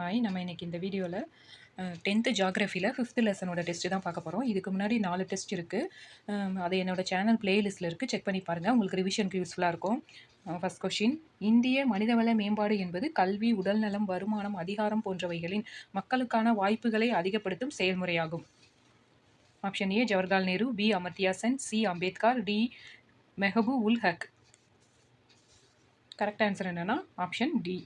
Hi நம்ம இன்றைக்கி இந்த வீடியோவில் டென்த்து ஜாகிரஃபியில் ஃபிஃப்த்து லெசனோட டெஸ்ட்டு தான் பார்க்க போகிறோம் இதுக்கு முன்னாடி நாலு டெஸ்ட் இருக்குது அது என்னோட சேனல் பிளேலிஸ்ட்டில் இருக்குது செக் பண்ணி பாருங்கள் உங்களுக்கு ரிவிஷனுக்கு யூஸ்ஃபுல்லாக இருக்கும். ஃபஸ்ட் கொஷின் இந்திய மனிதவள மேம்பாடு என்பது கல்வி உடல்நலம் வருமானம் அதிகாரம் போன்றவைகளின் மக்களுக்கான வாய்ப்புகளை அதிகப்படுத்தும் செயல்முறையாகும். Option A Jawaharlal Nehru B Amartya Sen C Ambedkar D Mahbub ul Haq correct answer என்னன்னா ஆப்ஷன் டி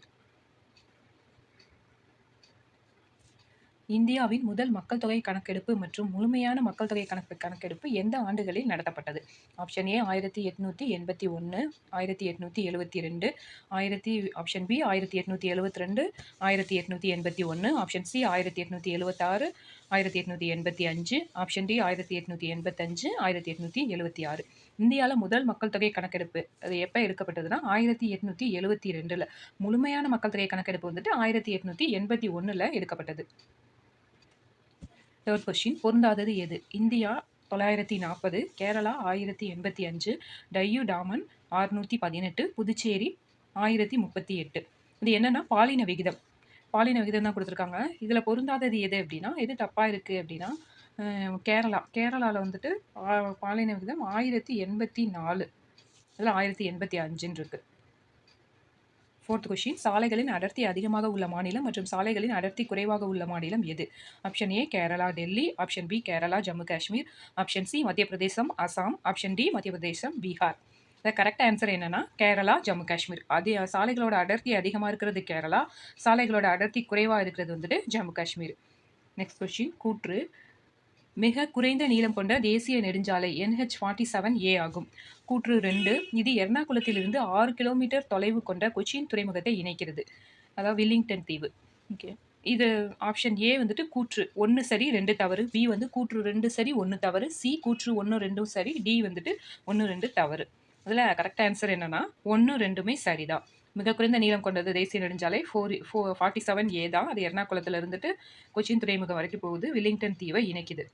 இந்தியாவின் முதல் மக்கள் தொகை கணக்கெடுப்பு மற்றும் முழுமையான மக்கள் தொகை கணக்கு கணக்கெடுப்பு எந்த ஆண்டுகளில் நடத்தப்பட்டது ஆப்ஷன் ஏ ஆயிரத்தி எட்நூற்றி எண்பத்தி ஒன்று ஆயிரத்தி எட்நூற்றி எழுபத்தி ரெண்டு ஆயிரத்தி ஆப்ஷன் பி ஆயிரத்தி எட்நூற்றி எழுபத்தி ரெண்டு ஆயிரத்தி எட்நூற்றி எண்பத்தி ஒன்று ஆப்ஷன் சி ஆயிரத்தி எட்நூற்றி எழுபத்தாறு ஆயிரத்தி எட்நூற்றி எண்பத்தி அஞ்சு ஆப்ஷன் டி ஆயிரத்தி எட்நூற்றி எண்பத்தஞ்சு ஆயிரத்தி எட்நூற்றி எழுபத்தி ஆறு இந்தியாவில் முதல் மக்கள் தொகை கணக்கெடுப்பு அது எப்போ எடுக்கப்பட்டதுன்னா ஆயிரத்தி எட்நூற்றி எழுபத்தி ரெண்டில் முழுமையான மக்கள் தொகை கணக்கெடுப்பு வந்துட்டு ஆயிரத்தி எட்நூற்றி எண்பத்தி ஒன்றில் எடுக்கப்பட்டது தேர்ட் கொஷின் பொருந்தாதது எது? இந்தியா தொள்ளாயிரத்தி நாற்பது கேரளா ஆயிரத்தி எண்பத்தி அஞ்சு டையூ டாமன் ஆறுநூற்றி பதினெட்டு புதுச்சேரி ஆயிரத்தி முப்பத்தி எட்டு இது என்னென்னா பாலின விகிதம். பாலின விகிதம் தான் கொடுத்துருக்காங்க. இதில் பொருந்தாதது எது அப்படின்னா எது தப்பாக இருக்குது அப்படின்னா கேரளா. கேரளாவில் வந்துட்டு பாலின விகிதம் ஆயிரத்தி எண்பத்தி நாலு இதில் ஆயிரத்தி எண்பத்தி அஞ்சுன்னு இருக்குது ஃபோர்த் கொஷின் சாலைகளின் அடர்த்தி அதிகமாக உள்ள மாநிலம் மற்றும் சாலைகளின் அடர்த்தி குறைவாக உள்ள மாநிலம் எது? Option A Kerala Delhi option B Kerala Jammu Kashmir option C Madhya Pradesh Assam option D மத்திய பிரதேசம் பீகார் த கரெக்ட் ஆன்சர் என்னன்னா கேரளா ஜம்மு காஷ்மீர் அது சாலைகளோட அடர்த்தி அதிகமாக இருக்கிறது கேரளா சாலைகளோட அடர்த்தி குறைவாக இருக்கிறது வந்துட்டு ஜம்மு காஷ்மீர் நெக்ஸ்ட் கொஸ்டின் கூற்று. மிக குறைந்த நீளம் கொண்ட தேசிய நெடுஞ்சாலை என்ஹெச் ஃபார்ட்டி செவன் ஏ ஆகும். கூற்று ரெண்டு இது எர்ணாகுளத்திலிருந்து ஆறு கிலோமீட்டர் தொலைவு கொண்ட கொச்சின் துறைமுகத்தை இணைக்கிறது. அதாவது வில்லிங்டன் தீவு. ஓகே இது ஆப்ஷன் ஏ வந்துட்டு கூற்று ஒன்று சரி ரெண்டு தவறு. பி வந்து கூற்று ரெண்டு சரி ஒன்று தவறு. சி கூற்று ஒன்று ரெண்டும் சரி. டி வந்துட்டு ஒன்று ரெண்டு தவறு. அதில் கரெக்ட் ஆன்சர் என்னன்னா ஒன்று ரெண்டுமே சரிதான். மிக குறைந்த நீளம் கொண்டது தேசிய நெடுஞ்சாலை. ஃபோர் ஃபோ ஃபார்ட்டி செவன் ஏ தான். அது எர்ணாகுளத்தில் இருந்துட்டு கொச்சின் துறைமுகம் வரைக்கும் போகுது. வில்லிங்டன் தீவை இணைக்குது.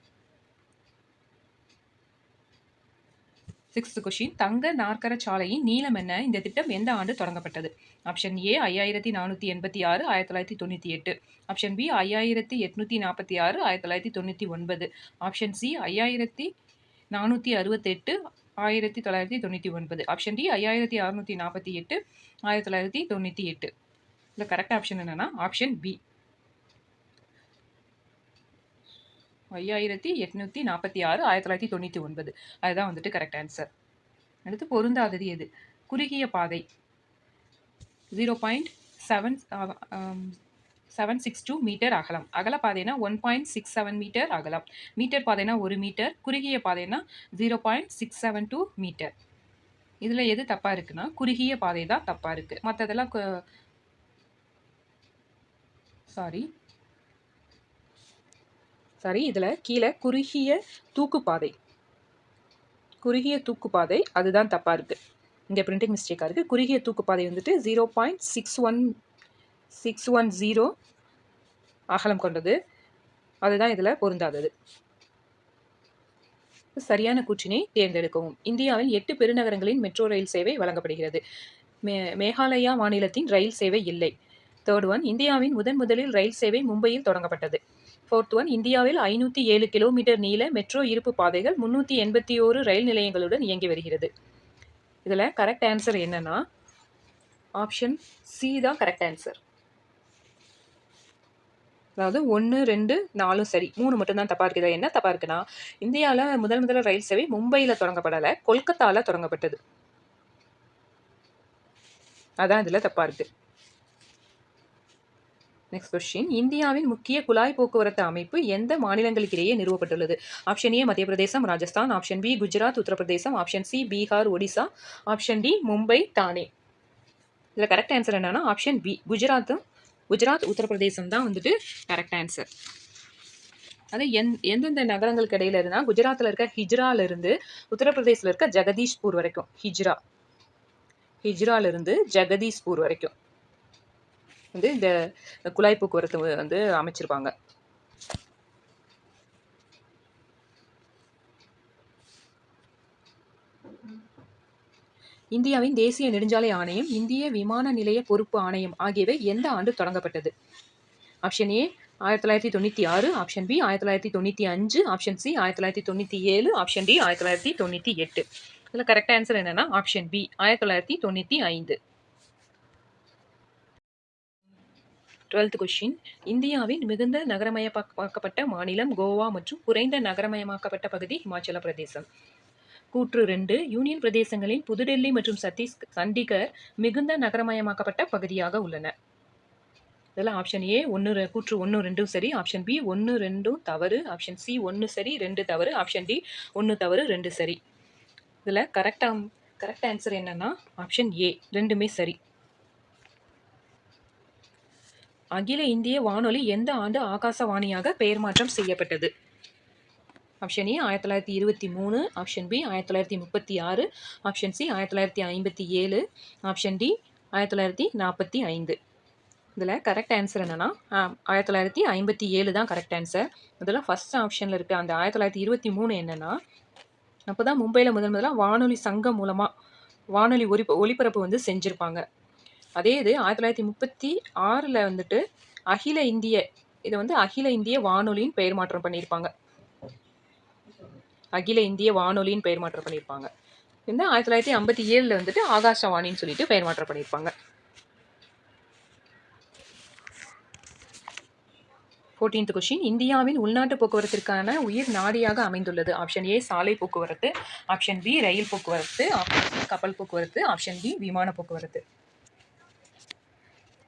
சிக்ஸ்த் கொஷின் தங்க நாற்கர சாலையின் நீளம் என்ன? இந்த திட்டம் எந்த ஆண்டு தொடங்கப்பட்டது? ஆப்ஷன் ஏ ஐயாயிரத்தி நானூற்றி எண்பத்தி ஆறு ஆயிரத்தி தொள்ளாயிரத்தி தொண்ணூற்றி எட்டு. ஆப்ஷன் பி ஐயாயிரத்தி எட்நூற்றி நாற்பத்தி ஆறு ஆயிரத்தி தொள்ளாயிரத்தி தொண்ணூற்றி ஒன்பது. ஆப்ஷன் சி ஐயாயிரத்தி நானூற்றி அறுபத்தெட்டு ஆயிரத்தி தொள்ளாயிரத்தி தொண்ணூற்றி ஒன்பது. ஆப்ஷன் டி ஐயாயிரத்தி அறுநூற்றி நாற்பத்தி எட்டு ஆயிரத்தி தொள்ளாயிரத்தி தொண்ணூற்றி எட்டு. இல்லை கரெக்ட் ஆப்ஷன் என்னென்னா ஆப்ஷன் பி ஐயாயிரத்தி எட்நூற்றி நாற்பத்தி ஆறு ஆயிரத்தி தொள்ளாயிரத்தி தொண்ணூற்றி ஒன்பது. அதுதான் வந்துட்டு கரெக்ட் ஆன்சர் அடுத்து பொருந்தாதது எது? குறுகிய பாதை. Zero point seven seven six two meter அகலம். அகல பாதைனா one point six seven meter அகலம். மீட்டர் பாதைனா ஒரு மீட்டர் குறுகிய பாதைனா zero point six seven two meter இதில் எது தப்பாக இருக்குன்னா குறுகிய பாதை தான் தப்பாக இருக்குது மற்றதெல்லாம் சாரி சாரி இதில் கீழே குறுகிய தூக்குப்பாதை குறுகிய தூக்குப்பாதை அதுதான் தப்பாக இருக்குது இங்கே பிரிண்டிங் மிஸ்டேக்காக இருக்குது குறுகிய தூக்குப்பாதை வந்துட்டு zero point six one six one zero அகலம் கொண்டது. அதுதான் இதில் பொருந்தாதது. சரியான கூற்றினை தேர்ந்தெடுக்கவும். இந்தியாவில் எட்டு பெருநகரங்களின் மெட்ரோ ரயில் சேவை வழங்கப்படுகிறது. மே மேகாலயா மாநிலத்தின் ரயில் சேவை இல்லை. தேர்ட் ஒன் இந்தியாவின் முதன் முதலில் ரயில் சேவை மும்பையில் தொடங்கப்பட்டது. ஃபோர்த் ஒன் இந்தியாவில் ஐநூற்றி ஏழு கிலோமீட்டர் நீள மெட்ரோ இருப்பு பாதைகள் முன்னூற்றி எண்பத்தி ஓரு ரயில் நிலையங்களுடன் இயங்கி வருகிறது. இதில் கரெக்ட் ஆன்சர் என்னன்னா ஆப்ஷன் சி தான் கரெக்ட் ஆன்சர் அதாவது ஒன்று ரெண்டு நாலும் சரி. மூணு மட்டும்தான் தப்பாக இருக்குது. என்ன தப்பாக இருக்குன்னா இந்தியாவில் முதல் முதல்ல ரயில் சேவை மும்பையில் தொடங்கப்படலை. கொல்கத்தாவில் தொடங்கப்பட்டது. அதான் இதில் தப்பாக இருக்குது நெக்ஸ்ட் கொஸ்டின் இந்தியாவின் முக்கிய குழாய் போக்குவரத்து அமைப்பு எந்த மாநிலங்களுக்கிடையே நிறுவப்பட்டுள்ளது? Option A Madhya Pradesh Rajasthan. Option B Gujarat Uttar Pradesh. Option C Bihar Odisha. Option D Mumbai Thane. இதில் கரெக்ட் ஆன்சர் என்னன்னா ஆப்ஷன் பி குஜராத்தும் குஜராத் உத்தரப்பிரதேசம் தான் வந்துட்டு கரெக்ட் ஆன்சர் அது எந் எந்தெந்த நகரங்களுக்கு இடையில இருந்தால் குஜராத்தில் இருக்க ஹிஜ்ராலேருந்து உத்தரப்பிரதேசில் இருக்க ஜெகதீஷ்பூர் வரைக்கும். ஹிஜ்ரா. ஹிஜ்ராலேருந்து ஜெகதீஷ்பூர் வரைக்கும். வந்து இந்த குழாய் போக்குவரத்து வந்து அமைச்சிருப்பாங்க. இந்தியாவின் தேசிய நெடுஞ்சாலை ஆணையம் இந்திய விமான நிலைய பொறுப்பு ஆணையம் ஆகியவை எந்த ஆண்டு தொடங்கப்பட்டது? ஆப்ஷன் ஏ ஆயிரத்தி தொள்ளாயிரத்தி தொண்ணூற்றி ஆறு. ஆப்ஷன் பி ஆயிரத்தி தொள்ளாயிரத்தி தொண்ணூற்றி அஞ்சு. ஆப்ஷன் சி ஆயிரத்தி தொள்ளாயிரத்தி தொண்ணூற்றி ஏழு. ஆப்ஷன் டி ஆயிரத்தி தொள்ளாயிரத்தி தொண்ணூற்றி எட்டு. இதில் கரெக்ட் ஆன்சர் என்னென்னா ஆப்ஷன் பி ஆயிரத்தி தொள்ளாயிரத்தி தொண்ணூற்றி ஐந்து. டுவெல்த் கொஷின் இந்தியாவின் மிகுந்த நகரமயமாக்கப்பட்ட மாநிலம் கோவா மற்றும் குறைந்த நகரமயமாக்கப்பட்ட பகுதி இமாச்சல பிரதேசம். கூற்று ரெண்டு யூனியன் பிரதேசங்களில் புதுடெல்லி மற்றும் சத்தீஸ் சண்டிகர் மிகுந்த நகரமயமாக்கப்பட்ட பகுதியாக உள்ளன. இதெல்லாம் ஆப்ஷன் ஏ ஒன்று கூற்று ஒன்று ரெண்டும் சரி ஆப்ஷன் பி ஒன்று ரெண்டும் தவறு ஆப்ஷன் சி ஒன்று சரி ரெண்டு தவறு ஆப்ஷன் டி ஒன்று தவறு ரெண்டு சரி. இதில் கரெக்டாக கரெக்ட் ஆன்சர் என்னன்னா ஆப்ஷன் ஏ ரெண்டுமே சரி. அகில இந்திய வானொலி எந்த ஆண்டு ஆகாசவாணியாக பெயர் மாற்றம் செய்யப்பட்டது? ஆப்ஷன் ஏ ஆயிரத்தி தொள்ளாயிரத்தி இருபத்தி மூணு. ஆப்ஷன் பி ஆயிரத்தி தொள்ளாயிரத்தி முப்பத்தி ஆறு. ஆப்ஷன் சி ஆயிரத்தி தொள்ளாயிரத்தி ஐம்பத்தி ஏழு. ஆப்ஷன் டி ஆயிரத்தி தொள்ளாயிரத்தி நாற்பத்தி ஐந்து. இதில் கரெக்ட் ஆன்சர் என்னென்னா ஆயிரத்தி தொள்ளாயிரத்தி ஐம்பத்தி ஏழு தான் கரெக்ட் ஆன்சர் அதில் ஃபஸ்ட் ஆப்ஷனில் இருக்க அந்த ஆயிரத்தி தொள்ளாயிரத்தி இருபத்தி மூணு என்னென்னா அப்போ தான் மும்பையில் முதல் முதலாக வானொலி சங்கம் மூலமாக வானொலி ஒலி ஒளிபரப்பு வந்து செஞ்சுருப்பாங்க. அதே இது ஆயிரத்தி தொள்ளாயிரத்தி முப்பத்தி ஆறில் வந்துட்டு அகில இந்திய இதை வந்து அகில இந்திய வானொலின்னு பெயர் மாற்றம் பண்ணியிருப்பாங்க. அகில இந்திய வானொலின்னு பெயர் மாற்றம் பண்ணியிருப்பாங்க. இந்த ஆயிரத்தி தொள்ளாயிரத்தி ஐம்பத்தி ஏழில் வந்துட்டு ஆகாஷவாணின்னு சொல்லிட்டு பெயர் மாற்றம் பண்ணியிருப்பாங்க. ஃபோர்டீன்த் கொஷின் இந்தியாவின் உள்நாட்டு போக்குவரத்திற்கான உயிர் நாடியாக அமைந்துள்ளது. ஆப்ஷன் ஏ சாலை போக்குவரத்து. ஆப்ஷன் பி ரயில் போக்குவரத்து. ஆப்ஷன் சி கப்பல் போக்குவரத்து. ஆப்ஷன் டி விமான போக்குவரத்து.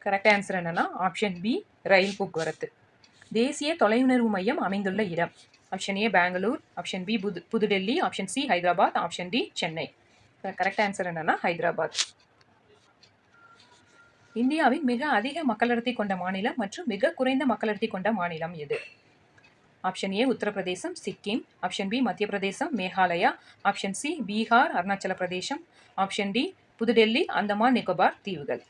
கரெக்ட் ஆன்சர் என்னன்னா ஆப்ஷன் பி ரயில் போக்குவரத்து. தேசிய தொலையுணர்வு மையம் அமைந்துள்ள இடம். Option A Bangalore option B புது Pudhu Delhi option C Hyderabad option D Chennai correct answer என்னன்னா ஹைதராபாத் இந்தியாவின் மிக அதிக மக்களடர்த்தி கொண்ட மாநிலம் மற்றும் மிக குறைந்த மக்களடர்த்தி கொண்ட மாநிலம் எது? Option A Uttar Pradesh. Sikkim option B Madhya Pradesh Meghalaya. Option C Bihar. Arunachal Pradesh option D Pudhu Delhi. Andaman Nicobar. தீவுகள்.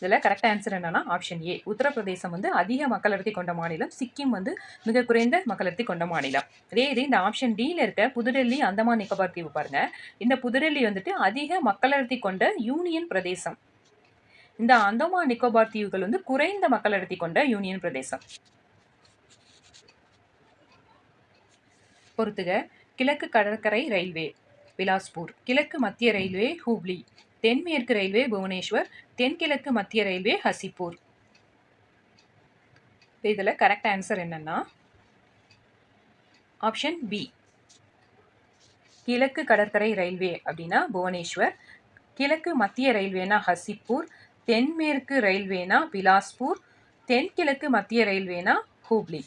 இதில் கரெக்ட் ஆன்சர் என்னன்னா ஆப்ஷன் ஏ உத்தரப்பிரதேசம் வந்து அதிக மக்களடர்த்தி கொண்ட மாநிலம். சிக்கிம் வந்து மிக குறைந்த மக்களடர்த்தி கொண்ட மாநிலம். அதே இது இந்த ஆப்ஷன் டியில் இருக்க புதுடெல்லி அந்தமான் நிக்கோபார் தீவு பாருங்க. இந்த புதுடெல்லி வந்துட்டு அதிக மக்களடர்த்தி கொண்ட யூனியன் பிரதேசம். இந்த அந்தமான் நிக்கோபார் தீவுகள் வந்து குறைந்த மக்களடர்த்தி கொண்ட யூனியன் பிரதேசம். பொறுத்துக. கிழக்கு கடற்கரை ரயில்வே பிலாஸ்பூர். கிழக்கு மத்திய ரயில்வே ஹூப்ளி. தென்மேற்கு ரயில்வே புவனேஸ்வர் தென்கிழக்கு மத்திய ரயில்வே ஹசிப்பூர். இதில் கரெக்ட் ஆன்சர் என்னன்னா ஆப்ஷன் பி கிழக்கு கடற்கரை ரயில்வே அப்படின்னா புவனேஸ்வர் கிழக்கு மத்திய ரயில்வேனா ஹசிப்பூர் தென்மேற்கு ரயில்வேனா பிலாஸ்பூர் தென்கிழக்கு மத்திய ரயில்வேனா ஹூப்ளி.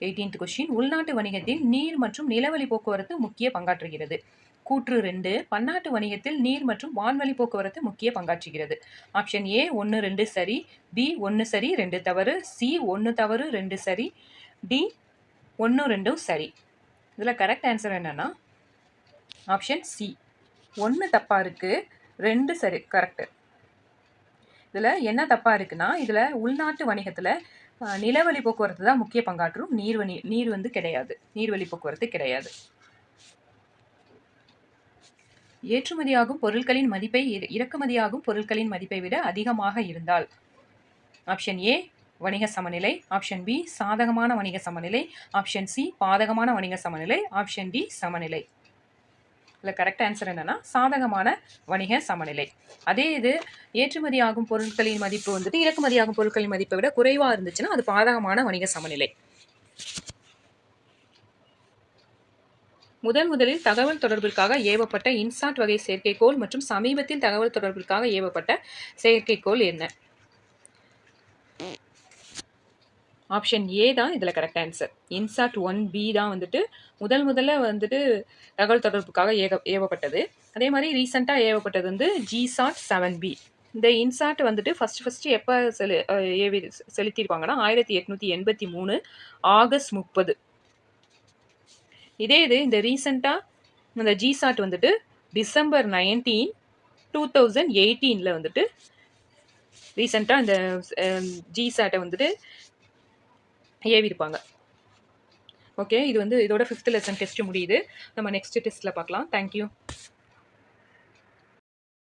எயிட்டீன்த் கொஸ்டின் உள்நாட்டு வணிகத்தில் நீர் மற்றும் நிலவழி போக்குவரத்து முக்கிய பங்காற்றுகிறது. கூற்று ரெண்டு பன்னாட்டு வணிகத்தில் நீர் மற்றும் வான்வழி போக்குவரத்து முக்கிய பங்காற்றுகிறது. ஆப்ஷன் ஏ ஒன்று ரெண்டு சரி. பி ஒன்று சரி ரெண்டு தவறு. சி ஒன்று தவறு ரெண்டு சரி. டி ஒன்று ரெண்டும் சரி. இதில் கரெக்ட் ஆன்சர் என்னன்னா ஆப்ஷன் சி ஒன்று தப்பாக இருக்குது ரெண்டு சரி கரெக்டு இதில் என்ன தப்பாக இருக்குன்னா இதில் உள்நாட்டு வணிகத்தில் நிலவழி போக்குவரத்து தான் முக்கிய பங்காற்றும். நீர்வழி நீர் வந்து கிடையாது. நீர்வழி போக்குவரத்து கிடையாது. ஏற்றுமதியாகும் பொருட்களின் மதிப்பை இறக்குமதியாகும் பொருட்களின் மதிப்பை விட அதிகமாக இருந்தால். ஆப்ஷன் ஏ வணிக சமநிலை. ஆப்ஷன் பி சாதகமான வணிக சமநிலை. ஆப்ஷன் சி பாதகமான வணிக சமநிலை. ஆப்ஷன் டி சமநிலை. இதில் கரெக்ட் ஆன்சர் என்னன்னா சாதகமான வணிக சமநிலை. அதே இது ஏற்றுமதியாகும் பொருட்களின் மதிப்பு வந்துட்டு இறக்குமதியாகும் பொருட்களின் மதிப்பை விட குறைவாக இருந்துச்சுன்னா அது பாதகமான வணிக சமநிலை. முதன் முதலில் தகவல் தொடர்பிற்காக ஏவப்பட்ட இன்சாட் வகை செயற்கைக்கோள் மற்றும் சமீபத்தில் தகவல் தொடர்பிற்காக ஏவப்பட்ட செயற்கைக்கோள் என்ன? ஆப்ஷன் ஏ தான் இதில் correct answer INSAT one B தான் வந்துட்டு முதல் முதல்ல வந்துட்டு தகவல் தொடர்புக்காக ஏக ஏவப்பட்டது. அதே மாதிரி ரீசெண்டாக ஏவப்பட்டது வந்து ஜிசாட் செவன் பி இந்த இன்சாட் வந்துட்டு ஃபஸ்ட்டு ஃபஸ்ட்டு எப்போ செலு ஏவி செலுத்தியிருப்பாங்கன்னா ஆயிரத்தி எட்நூற்றி எண்பத்தி மூணு ஆகஸ்ட் முப்பது. இதே இது இந்த ரீசெண்டாக இந்த ஜிசாட் வந்துட்டு டிசம்பர் நைன்டீன் டூ தௌசண்ட் எயிட்டீனில் வந்துட்டு ரீசெண்டாக இந்த ஜிசாட்டை வந்துட்டு ஏவிருப்பாங்க. ஓகே இது வந்து இதோட ஃபிஃப்த் லெசன் டெஸ்ட் முடியுது. நம்ம நெக்ஸ்ட் டெஸ்ட்டில் பார்க்கலாம். தேங்க்யூ